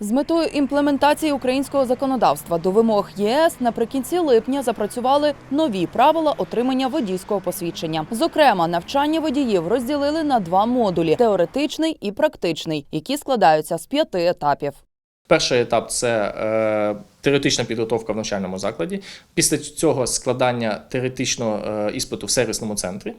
З метою імплементації українського законодавства до вимог ЄС наприкінці липня запрацювали нові правила отримання водійського посвідчення. Зокрема, навчання водіїв розділили на два модулі: теоретичний і практичний, які складаються з п'яти етапів. Перший етап це е, теоретична підготовка в навчальному закладі. Після цього складання теоретичного е, іспиту в сервісному центрі.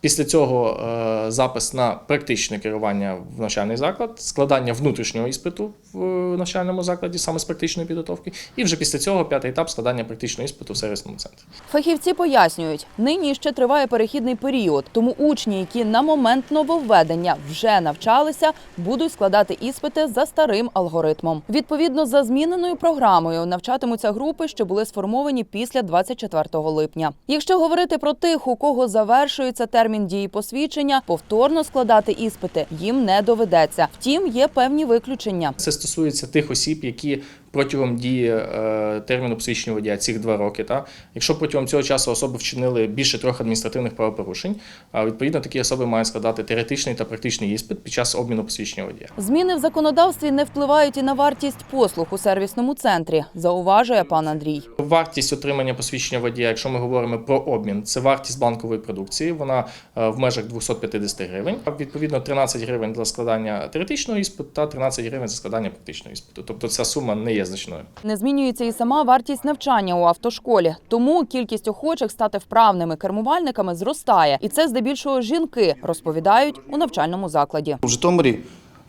Після цього е, запис на практичне керування в навчальний заклад, складання внутрішнього іспиту в е, навчальному закладі, саме з практичної підготовки. І вже після цього п'ятий етап складання практичного іспиту в сервісному центрі. Фахівці пояснюють, нині ще триває перехідний період, тому учні, які на момент нововведення вже навчалися, будуть складати іспити за старим алгоритмом. Відповідно за зміненою програмою навчатимуться групи, що були сформовані після 24 липня. Якщо говорити про тих, у кого завершується термін дії посвідчення, повторно складати іспити їм не доведеться. Втім, є певні виключення. Це стосується тих осіб, які протягом дії е, терміну посвідчення водія цих два роки. Та якщо протягом цього часу особи вчинили більше трьох адміністративних правопорушень, а відповідно такі особи мають складати теоретичний та практичний іспит під час обміну посвідчення водія. Зміни в законодавстві не впливають і на вартість послуг у сервісному центрі, зауважує пан Андрій. Вартість отримання посвідчення водія, якщо ми говоримо про обмін, це вартість банкової продукції. Вона е, в межах 250 гривень. Відповідно, 13 гривень для складання теоретичного іспиту та 13 гривень за складання практичного іспиту. Тобто ця сума не є значною. Не змінюється і сама вартість навчання у автошколі. Тому кількість охочих стати вправними кермувальниками зростає, і це здебільшого жінки розповідають у навчальному закладі. В Житомирі,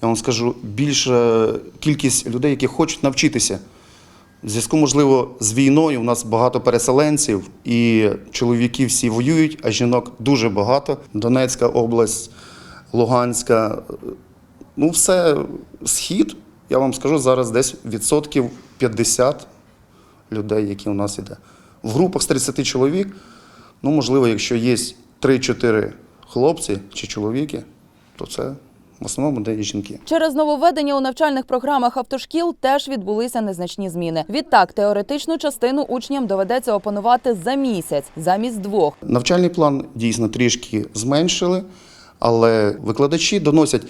я вам скажу, більша кількість людей, які хочуть навчитися. В зв'язку, можливо, з війною у нас багато переселенців, і чоловіки всі воюють, а жінок дуже багато. Донецька область, Луганська. Ну, все, схід, я вам скажу, зараз десь відсотків 50 людей, які у нас іде. В групах з 30 чоловік, ну, можливо, якщо є 3-4 хлопці чи чоловіки, то це в основному де і жінки. Через нововведення у навчальних програмах автошкіл теж відбулися незначні зміни. Відтак, теоретичну частину учням доведеться опанувати за місяць замість двох. Навчальний план дійсно трішки зменшили, але викладачі доносять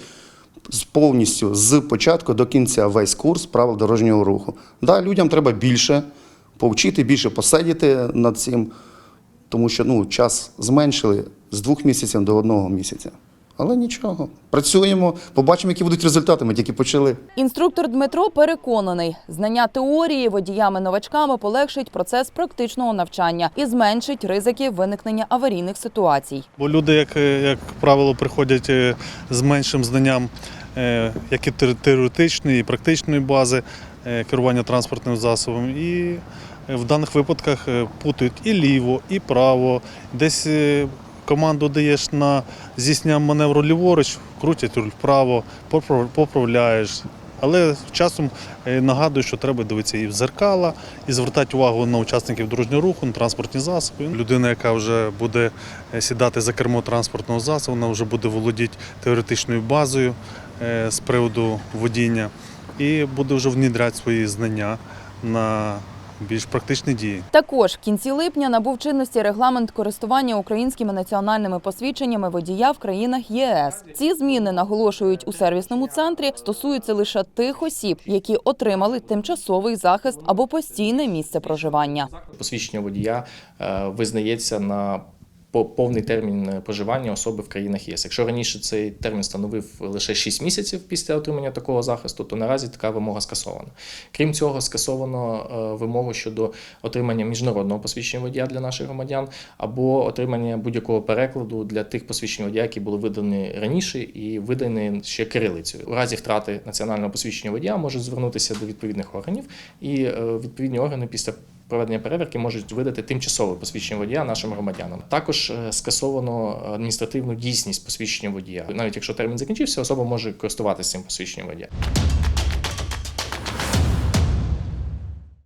повністю з початку до кінця весь курс правил дорожнього руху. Да, людям треба більше повчити, більше посидіти над цим, тому що ну, час зменшили з двох місяців до одного місяця. Але нічого, працюємо, побачимо, які будуть результати. Ми тільки почали. Інструктор Дмитро переконаний, знання теорії водіями-новачками полегшить процес практичного навчання і зменшить ризики виникнення аварійних ситуацій. Бо люди, як, е, як правило, приходять е, з меншим знанням е, як і теоретичної, і практичної бази керування транспортним засобом. І в даних випадках путають і ліво, і право. Десь команду даєш на здійснення маневру ліворуч, крутять руль вправо, поправляєш. Але часом е, нагадую, що треба дивитися і в зеркала, і звертати увагу на учасників дорожнього руху, на транспортні засоби. Людина, яка вже буде е, сідати за кермо транспортного засобу, вона вже буде володіти теоретичною базою е, з приводу водіння і буде вже внідряти свої знання на більш практичні дії. Також в кінці липня набув чинності регламент користування українськими національними посвідченнями водія в країнах ЄС. Ці зміни наголошують у сервісному центрі стосуються лише тих осіб, які отримали тимчасовий захист або постійне місце проживання. Посвідчення водія е, визнається на повний термін е, проживання особи в країнах ЄС. Якщо раніше цей термін становив лише 6 місяців після отримання такого захисту, то наразі така вимога скасована. Крім цього, скасовано е, вимогу щодо отримання міжнародного посвідчення водія для наших громадян або отримання будь-якого перекладу для тих посвідчень водія, які були видані раніше і видані ще кирилицею. У разі втрати національного посвідчення водія можуть звернутися до відповідних органів, і е, відповідні органи після проведення перевірки можуть видати тимчасове посвідчення водія нашим громадянам. Також е, скасовано адміністративну дійсність посвідчення водія. Навіть якщо термін закінчився, особа може користуватися цим посвідченням водія.